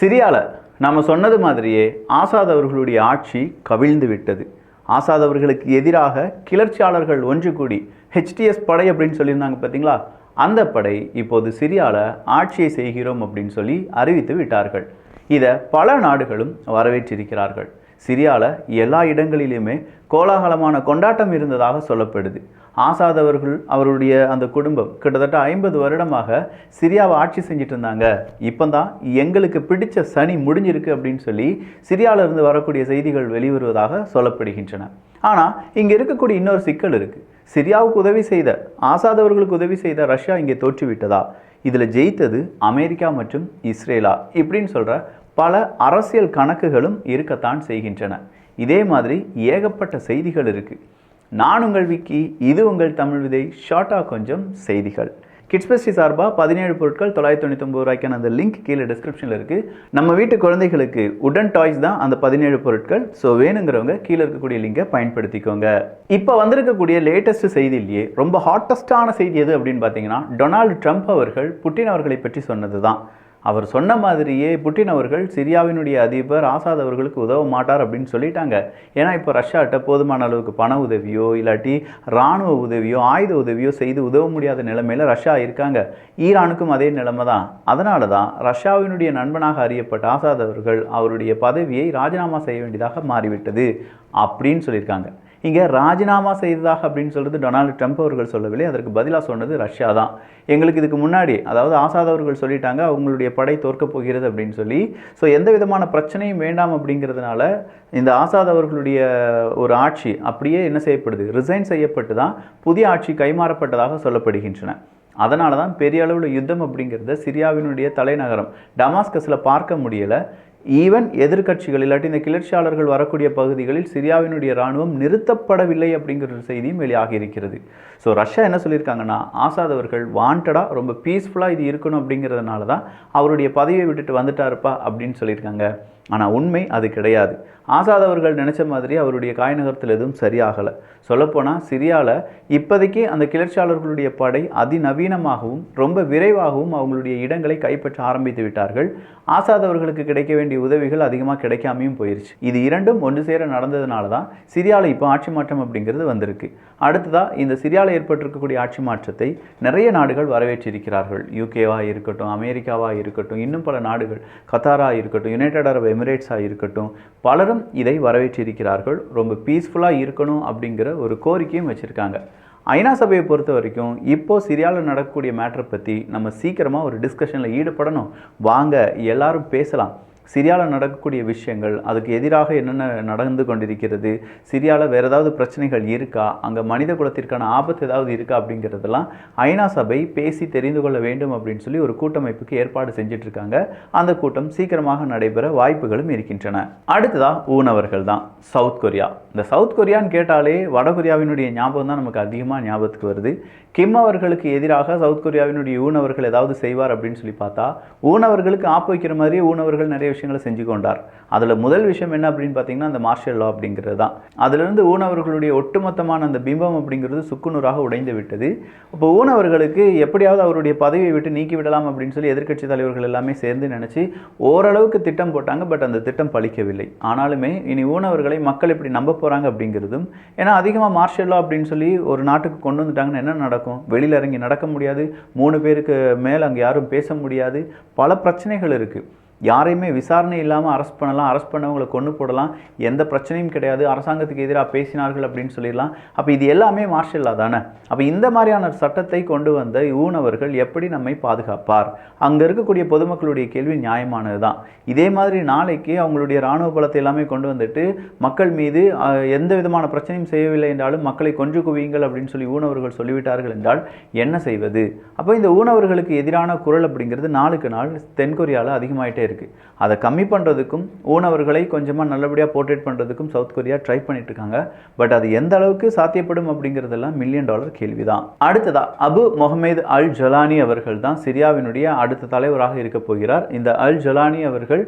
சிரியாவில் நாம் சொன்னது மாதிரியே ஆசாத் அவர்களுடைய ஆட்சி கவிழ்ந்து விட்டது. ஆசாத் அவர்களுக்கு எதிராக கிளர்ச்சியாளர்கள் ஒன்று கூடி ஹெச்டிஎஸ் படை அப்படின்னு சொல்லியிருந்தாங்க பார்த்தீங்களா அந்த படை இப்போது சிரியாவில் ஆட்சியை செய்கிறோம் அப்படின்னு சொல்லி அறிவித்து விட்டார்கள். இதை பல நாடுகளும் வரவேற்றிருக்கிறார்கள். சிரியாவில் எல்லா இடங்களிலுமே கோலாகலமான கொண்டாட்டம் இருந்ததாக சொல்லப்படுது. ஆசாத் அவர்கள் அவருடைய அந்த குடும்பம் கிட்டத்தட்ட ஐம்பது வருடமாக சிரியாவை ஆட்சி செஞ்சுட்டு இருந்தாங்க இப்போ தான் எங்களுக்கு பிடிச்ச சனி முடிஞ்சிருக்கு அப்படின்னு சொல்லி சிரியாவிலிருந்து இருந்து வரக்கூடிய செய்திகள் வெளிவருவதாக சொல்லப்படுகின்றன. ஆனால் இங்கே இருக்கக்கூடிய இன்னொரு சிக்கல் இருக்குது சிரியாவுக்கு உதவி செய்த ஆசாத் அவர்களுக்கு உதவி செய்த ரஷ்யா இங்கே தோற்றுவிட்டதா? இதில் ஜெயித்தது அமெரிக்கா மற்றும் இஸ்ரேலா இப்படின்னு சொல்கிற பல அரசியல் கணக்குகளும் இருக்கத்தான் செய்கின்றன. இதே மாதிரி ஏகப்பட்ட செய்திகள் இருக்குது நான் உங்கள் விக்கி இது உங்கள் தமிழ் விதை ஷார்ட்டாக கொஞ்சம் செய்திகள். கிட்ஸ் பெஸ்டி சார்பாக பதினேழு பொருட்கள் தொள்ளாயிரத்தி தொண்ணூத்தொம்பது ரூபாய்க்கான அந்த லிங்க் கீழே டிஸ்கிரிப்ஷனில் இருக்குது நம்ம வீட்டு குழந்தைகளுக்கு உடன் டாய்ஸ் தான் அந்த பதினேழு பொருட்கள். ஸோ வேணுங்கிறவங்க கீழே இருக்கக்கூடிய லிங்கை பயன்படுத்திக்கோங்க. இப்போ வந்திருக்கக்கூடிய லேட்டஸ்ட் செய்தியிலேயே ரொம்ப ஹாட்டஸ்டான செய்தி எது அப்படின்னு பார்த்தீங்கன்னா டொனால்டு ட்ரம்ப் அவர்கள் புட்டின் அவர்களை பற்றி சொன்னது தான் அவர் சொன்ன மாதிரியே புட்டின் அவர்கள் சிரியாவினுடைய அதிபர் ஆசாத் அவர்களுக்கு உதவ மாட்டார் அப்படின்னு சொல்லிட்டாங்க. ஏன்னா இப்போ ரஷ்யாட்ட போதுமான அளவுக்கு பண உதவியோ இல்லாட்டி இராணுவ உதவியோ ஆயுத உதவியோ செய்து உதவ முடியாத நிலைமையில் ரஷ்யா இருக்காங்க. ஈரானுக்கும் அதே நிலைமை தான். அதனால தான் ரஷ்யாவினுடைய நண்பனாக அறியப்பட்ட ஆசாத் அவர்கள் அவருடைய பதவியை ராஜினாமா செய்ய வேண்டியதாக மாறிவிட்டது அப்படின்னு சொல்லியிருக்காங்க. இங்கே ராஜினாமா செய்ததாக அப்படின்னு சொல்கிறது டொனால்டு ட்ரம்ப் அவர்கள் சொல்லவில்லை. அதற்கு பதிலாக சொன்னது ரஷ்யா தான். எங்களுக்கு இதுக்கு முன்னாடி அதாவது ஆசாத் அவர்கள் சொல்லிட்டாங்க அவங்களுடைய படை தோற்கப் போகிறது அப்படின்னு சொல்லி. ஸோ எந்த விதமான பிரச்சனையும் வேண்டாம் அப்படிங்கிறதுனால இந்த ஆசாத் அவர்களுடைய ஒரு ஆட்சி அப்படியே என்ன செய்யப்படுது? ரிசைன் செய்யப்பட்டு தான் புதிய ஆட்சி கைமாறப்பட்டதாக சொல்லப்படுகின்றன. அதனால தான் பெரிய அளவில் யுத்தம் அப்படிங்கிறத சிரியாவினுடைய தலைநகரம் டமாஸ்கஸில் பார்க்க முடியலை. ஈவன் எதிர்க்கட்சிகள் இல்லாட்டி இந்த கிளர்ச்சியாளர்கள் வரக்கூடிய பகுதிகளில் சிரியாவினுடைய இராணுவம் நிறுத்தப்படவில்லை அப்படிங்கிற ஒரு செய்தியும் வெளியாகி இருக்கிறது ஸோ ரஷ்யா என்ன சொல்லியிருக்காங்கன்னா ஆசாத் அவர்கள் வாண்டடாக ரொம்ப பீஸ்ஃபுல்லாக இது இருக்கணும் அப்படிங்கிறதுனால தான் அவருடைய பதவியை விட்டுட்டு வந்துட்டாருப்பா அப்படின்னு சொல்லியிருக்காங்க. ஆனால் உண்மை அது கிடையாது. ஆசாத் அவர்கள் நினச்ச மாதிரி அவருடைய காய்நகரத்தில் எதுவும் சரியாகலை. சொல்லப்போனால் சிரியாவில் இப்போதைக்கு அந்த கிளர்ச்சியாளர்களுடைய படை அதிநவீனமாகவும் ரொம்ப விரைவாகவும் அவங்களுடைய இடங்களை கைப்பற்ற ஆரம்பித்து விட்டார்கள். ஆசாத் அவர்களுக்கு கிடைக்க வேண்டிய உதவிகள் அதிகமாக கிடைக்காமையும் போயிருச்சு. இது இரண்டும் ஒன்று சேர நடந்ததுனால தான் சிரியாவில் இப்போ ஆட்சி மாற்றம் அப்படிங்கிறது வந்திருக்கு. அடுத்ததாக இந்த சிரியாவில் ஏற்பட்டிருக்கக்கூடிய ஆட்சி மாற்றத்தை நிறைய நாடுகள் வரவேற்றிருக்கிறார்கள். யூகேவாக இருக்கட்டும் அமெரிக்காவாக இருக்கட்டும் இன்னும் பல நாடுகள் கத்தாராக இருக்கட்டும் யுனைடெட் அரப் எமிரேட்ஸாக இருக்கட்டும் பலரும் இதை வரவேற்றிருக்கிறார்கள். ரொம்ப பீஸ்ஃபுல்லாக இருக்கணும் அப்படிங்கிற ஒரு கோரிக்கையும் வச்சுருக்காங்க. ஐநா சபையை பொறுத்த வரைக்கும் இப்போது சிரியாவில் நடக்கக்கூடிய மேட்டரை பற்றி நம்ம சீக்கிரமாக ஒரு டிஸ்கஷனில் ஈடுபடணும். வாங்க எல்லாரும் பேசலாம். சிரியாவில் நடக்கக்கூடிய விஷயங்கள் அதுக்கு எதிராக என்னென்ன நடந்து கொண்டிருக்கிறது சிரியாவில் வேறு ஏதாவது பிரச்சனைகள் இருக்கா அங்கே மனித குலத்திற்கான ஆபத்து ஏதாவது இருக்கா அப்படிங்கிறதெல்லாம் ஐநா சபை பேசி தெரிந்து கொள்ள வேண்டும் அப்படின்னு சொல்லி ஒரு கூட்டமைப்புக்கு ஏற்பாடு செஞ்சிட்ருக்காங்க. அந்த கூட்டம் சீக்கிரமாக நடைபெற வாய்ப்புகளும் இருக்கின்றன. அடுத்ததாக ஊனவர்கள் தான் சவுத் கொரியா. இந்த சவுத் கொரியான்னு கேட்டாலே வடகொரியாவினுடைய ஞாபகம் தான் நமக்கு அதிகமாக ஞாபகத்துக்கு வருது. கிம் அவர்களுக்கு எதிராக சவுத் கொரியாவினுடைய ஊனவர்கள் ஏதாவது செய்வார் அப்படின்னு சொல்லி பார்த்தா ஊனவர்களுக்கு ஆப்பு வைக்கிற மாதிரி ஊனவர்கள் நிறைய விஷயங்களை செஞ்சு கொண்டார் அதில் முதல் விஷயம் என்ன அப்படின்னு பார்த்தீங்கன்னா அந்த மார்ஷல் லா அப்படிங்கிறது தான். அதிலிருந்து ஊனவர்களுடைய ஒட்டுமொத்தமான அந்த பிம்பம் அப்படிங்கிறது சுக்குநூறாக உடைந்து விட்டது. இப்போ ஊனவர்களுக்கு எப்படியாவது அவருடைய பதவியை விட்டு நீக்கி விடலாம் அப்படின்னு சொல்லி எதிர்க்கட்சி தலைவர்கள் எல்லாமே சேர்ந்து நினச்சி ஓரளவுக்கு திட்டம் போட்டாங்க. பட் அந்த திட்டம் பழிக்கவில்லை. ஆனாலுமே இனி ஊனவர்களை மக்கள் எப்படி நம்ப போகிறாங்க அப்படிங்கிறதும் ஏன்னா அதிகமாக மார்ஷல் லா அப்படின்னு சொல்லி ஒரு நாட்டுக்கு கொண்டு வந்துட்டாங்கன்னா என்ன நடக்கும்? வெளியில் இறங்கி நடக்க முடியாது. மூணு பேருக்கு மேலே அங்கே யாரும் பேச முடியாது. பல பிரச்சனைகள் இருக்குது யாரையுமே விசாரணை இல்லாமல் அரெஸ்ட் பண்ணலாம் அரெஸ்ட் பண்ணவங்களை கொண்டு போடலாம். எந்த பிரச்சனையும் கிடையாது. அரசாங்கத்துக்கு எதிராக பேசினார்கள் அப்படின்னு சொல்லிடலாம். அப்போ இது எல்லாமே மார்ஷல்லா தானே? அப்போ இந்த மாதிரியான சட்டத்தை கொண்டு வந்த ஊனவர்கள் எப்படி நம்மை பாதுகாப்பார்? அங்கே இருக்கக்கூடிய பொதுமக்களுடைய கேள்வி நியாயமானது தான் இதே மாதிரி நாளைக்கு அவங்களுடைய இராணுவ பலத்தை எல்லாமே கொண்டு வந்துட்டு மக்கள் மீது எந்த விதமான பிரச்சனையும் செய்யவில்லை என்றாலும் மக்களை கொன்று குவியுங்கள் அப்படின்னு சொல்லி ஊனவர்கள் சொல்லிவிட்டார்கள் என்றால் என்ன செய்வது? அப்போ இந்த ஊனவர்களுக்கு எதிரான குரல் அப்படிங்கிறது நாளுக்கு நாள் தென்கொரியாவில் அதிகமாயிட்டே இருக்குது அதை கம்மி பண்ணுறதுக்கும் ஊனவர்களை கொஞ்சமாக நல்லபடியாக போர்ட்ரேட் பண்ணுறதுக்கும் சவுத் கொரியா ட்ரை பண்ணிட்டு இருக்காங்க பட் அது எந்த அளவுக்கு சாத்தியப்படும் அப்படிங்கிறதெல்லாம் மில்லியன் டாலர் கேள்விதான். அடுத்ததா அபு முகமது அல் ஜலானி அவர்கள் தான் சிரியாவினுடைய அடுத்த தலைவராக இருக்க போகிறார். இந்த அல் ஜலானி அவர்கள்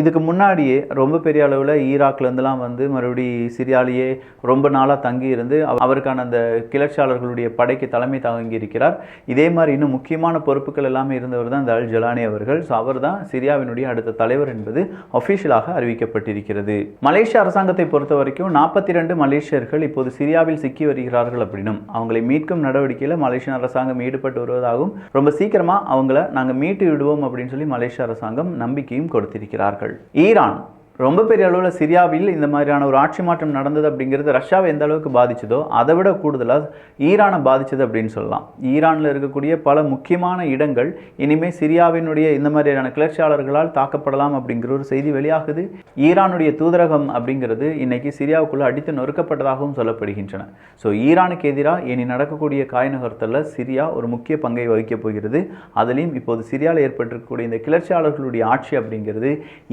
இதுக்கு முன்னாடியே ரொம்ப பெரிய அளவில் ஈராக்லேருந்துலாம் வந்து மறுபடி சிரியாலேயே ரொம்ப நாளாக தங்கி இருந்து அவருக்கான அந்த கிளர்ச்சியாளர்களுடைய படைக்கு தலைமை தாங்கி இருக்கிறார் இதே மாதிரி இன்னும் முக்கியமான பொறுப்புகள் எல்லாமே இருந்தவர் தான் இந்த அல் ஜலானி அவர்கள். ஸோ அவர் தான் சிரியாவின் இந்தியாவினுடைய அடுத்த தலைவர் என்பது அஃபிஷியலாக அறிவிக்கப்பட்டிருக்கிறது. மலேசிய அரசாங்கத்தை பொறுத்த வரைக்கும் நாற்பத்தி ரெண்டு மலேசியர்கள் இப்போது சிரியாவில் சிக்கி வருகிறார்கள் அப்படின்னும் அவங்களை மீட்கும் நடவடிக்கையில் மலேசிய அரசாங்கம் ஈடுபட்டு வருவதாகவும் ரொம்ப சீக்கிரமா அவங்கள நாங்கள் மீட்டு விடுவோம் அப்படின்னு சொல்லி மலேசிய அரசாங்கம் நம்பிக்கையும் கொடுத்திருக்கிறார்கள். ஈரான் ரொம்ப பெரிய அளவில் சிரியாவில் இந்த மாதிரியான ஒரு ஆட்சி மாற்றம் நடந்தது அப்படிங்கிறது ரஷ்யாவை எந்த அளவுக்கு பாதிச்சதோ அதை விட கூடுதலாக ஈரானை பாதிச்சது அப்படின்னு சொல்லலாம். ஈரானில் இருக்கக்கூடிய பல முக்கியமான இடங்கள் இனிமேல் சிரியாவினுடைய இந்த மாதிரியான கிளர்ச்சியாளர்களால் தாக்கப்படலாம் அப்படிங்கிற ஒரு செய்தி வெளியாகுது. ஈரானுடைய தூதரகம் அப்படிங்கிறது இன்னைக்கு சிரியாவுக்குள்ளே அடித்து நொறுக்கப்பட்டதாகவும் சொல்லப்படுகின்றன. ஸோ ஈரானுக்கு எதிராக இனி நடக்கக்கூடிய காய் நகர்த்தலில் சிரியா ஒரு முக்கிய பங்கை வகிக்கப் போகிறது. அதுலேயும் இப்போது சிரியாவில் ஏற்பட்டிருக்கக்கூடிய இந்த கிளர்ச்சியாளர்களுடைய ஆட்சி அப்படிங்கிறது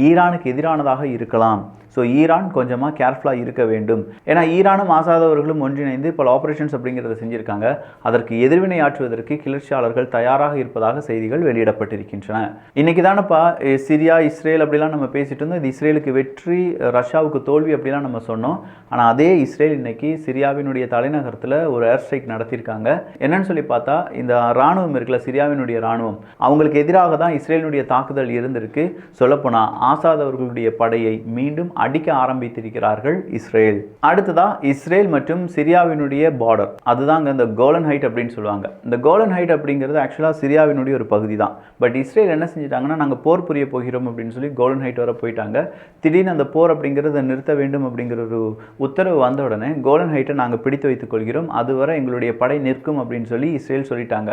ஈரானுக்கு எதிரானதாக இருக்கலாம். ஸோ ஈரான் கொஞ்சமாக கேர்ஃபுல்லாக இருக்க வேண்டும். ஏன்னா ஈரானும் ஆசாதவர்களும் ஒன்றிணைந்து பல ஆப்ரேஷன்ஸ் அப்படிங்கிறத செஞ்சுருக்காங்க. அதற்கு எதிர்வினை ஆற்றுவதற்கு கிளர்ச்சியாளர்கள் தயாராக இருப்பதாக செய்திகள் வெளியிடப்பட்டிருக்கின்றன. இன்னைக்கு தானப்பா சிரியா இஸ்ரேல் அப்படிலாம் நம்ம பேசிட்டு இருந்தோம். இது இஸ்ரேலுக்கு வெற்றி ரஷ்யாவுக்கு தோல்வி அப்படிலாம் நம்ம சொன்னோம். ஆனால் அதே இஸ்ரேல் இன்னைக்கு சிரியாவினுடைய தலைநகரத்தில் ஒரு ஏர் ஸ்ட்ரைக் நடத்தியிருக்காங்க என்னன்னு சொல்லி பார்த்தா இந்த ராணுவம் இருக்குல்ல சிரியாவினுடைய ராணுவம். அவங்களுக்கு எதிராக தான் இஸ்ரேலினுடைய தாக்குதல் இருந்திருக்கு. சொல்லப்போனால் ஆசாதவர்களுடைய படையை மீண்டும் அடிக்க ஆரம்பித்திருக்கிறார்கள் இஸ்ரேல். அடுத்ததா இஸ்ரேல் மற்றும் சிரியாவினுடைய பார்டர் அதுதாங்க இந்த கோலன் ஹைட் அப்படின்னு சொல்லுவாங்க. இந்த கோலன் ஹைட் அப்படிங்கிறது ஆக்சுவலாக சிரியாவினுடைய ஒரு பகுதி தான் பட் இஸ்ரேல் என்ன செஞ்சிட்டாங்கன்னா நாங்கள் போர் புரிய போகிறோம் அப்படின்னு சொல்லி கோலன் ஹைட் வர போயிட்டாங்க. திடீர்னு அந்த போர் அப்படிங்கிறத நிறுத்த வேண்டும் அப்படிங்கிற ஒரு உத்தரவு வந்த உடனே கோலன் ஹைட்டை நாங்கள் பிடித்து வைத்துக் கொள்கிறோம். அதுவரை எங்களுடைய படை நிற்கும் அப்படின்னு சொல்லி இஸ்ரேல் சொல்லிட்டாங்க.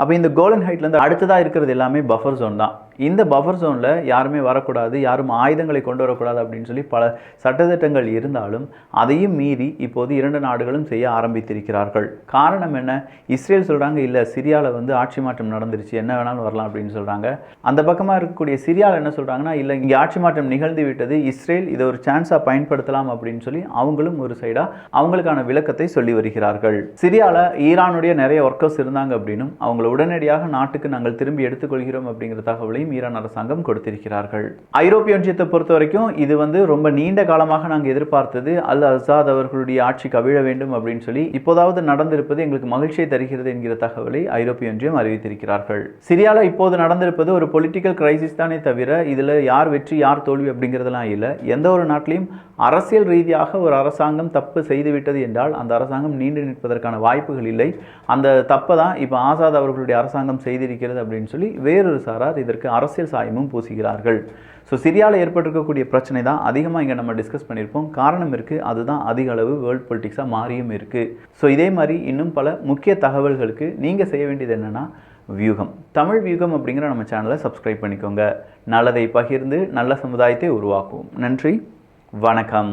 அப்போ இந்த கோலன் ஹைட்லேருந்து அடுத்ததாக இருக்கிறது எல்லாமே பஃபர் ஜோன் தான். இந்த பஃபர் ஜோனில் யாருமே வரக்கூடாது யாரும் ஆயுதங்களை கொண்டு வரக்கூடாது அப்படின்னு சொல்லி பல சட்டத்திட்டங்கள் இருந்தாலும் அதையும் மீறி இப்போது இரண்டு நாடுகளும் செய்ய ஆரம்பித்திருக்கிறார்கள். காரணம் என்ன? இஸ்ரேல் சொல்கிறாங்க இல்லை சிரியாவில் வந்து ஆட்சி மாற்றம் நடந்துருச்சு என்ன வேணாலும் வரலாம் அப்படின்னு சொல்கிறாங்க அந்த பக்கமாக இருக்கக்கூடிய சிரியாவில் என்ன சொல்கிறாங்கன்னா இல்லை இங்கே ஆட்சி மாற்றம் நிகழ்ந்து விட்டது இஸ்ரேல் இதை ஒரு சான்ஸாக பயன்படுத்தலாம் அப்படின்னு சொல்லி அவங்களும் ஒரு சைடாக அவங்களுக்கான விளக்கத்தை சொல்லி வருகிறார்கள். சிரியாவில் ஈரானுடைய நிறைய ஒர்க்கர்ஸ் இருந்தாங்க அப்படின்னும் அவங்கள உடனடியாக நாட்டுக்கு நாங்கள் திரும்பி எடுத்துக்கொள்கிறோம் அப்படிங்கிற தகவலையும் ஈரான் அரசாங்கம் கொடுத்திருக்கிறார்கள். ஐரோப்பிய ஒன்றியத்தை பொறுத்த வரைக்கும் இது வந்து ரொம்ப நீண்ட காலமாக நாங்கள் எதிர்பார்த்தது அல் அசாத் அவர்களுடைய ஆட்சி கவிழ வேண்டும் அப்படின்னு சொல்லி இப்போதாவது நடந்திருப்பது எங்களுக்கு மகிழ்ச்சியை தருகிறது என்கிற தகவலை ஐரோப்பிய ஒன்றியம் அறிவித்திருக்கிறார்கள். சிரியாவில் இப்போது நடந்திருப்பது ஒரு பொலிட்டிக்கல் கிரைசிஸ் தானே தவிர இதில் யார் வெற்றி யார் தோல்வி அப்படிங்கிறதெல்லாம் இல்லை. எந்த ஒரு நாட்டிலையும் அரசியல் ரீதியாக ஒரு அரசாங்கம் தப்பு செய்துவிட்டது என்றால் அந்த அரசாங்கம் நீண்டு நிற்பதற்கான வாய்ப்புகள் இல்லை. அந்த தப்பை தான் இப்போ ஆசாத் அவர்களுடைய அரசாங்கம் செய்திருக்கிறது அப்படின்னு சொல்லி வேறொரு சாரார் இதற்கு அரசியல் சாயமும் பூசுகிறார்கள். ஸோ சிரியாவில் ஏற்பட்டிருக்கக்கூடிய பிரச்சனை தான் அதிகமாக இங்கே நம்ம டிஸ்கஸ் பண்ணியிருப்போம். காரணம் இருக்குது அதுதான் அதிக அளவு வேர்ல்ட் பொலிட்டிக்ஸாக மாறியும் இருக்குது ஸோ இதே மாதிரி இன்னும் பல முக்கிய தகவல்களுக்கு நீங்கள் செய்ய வேண்டியது என்னென்னா வியூகம். தமிழ் வியூகம் அப்படிங்கிற நம்ம சேனலை சப்ஸ்கிரைப் பண்ணிக்கோங்க. நல்லதை பகிர்ந்து நல்ல சமுதாயத்தை உருவாக்குவோம். நன்றி. வணக்கம்.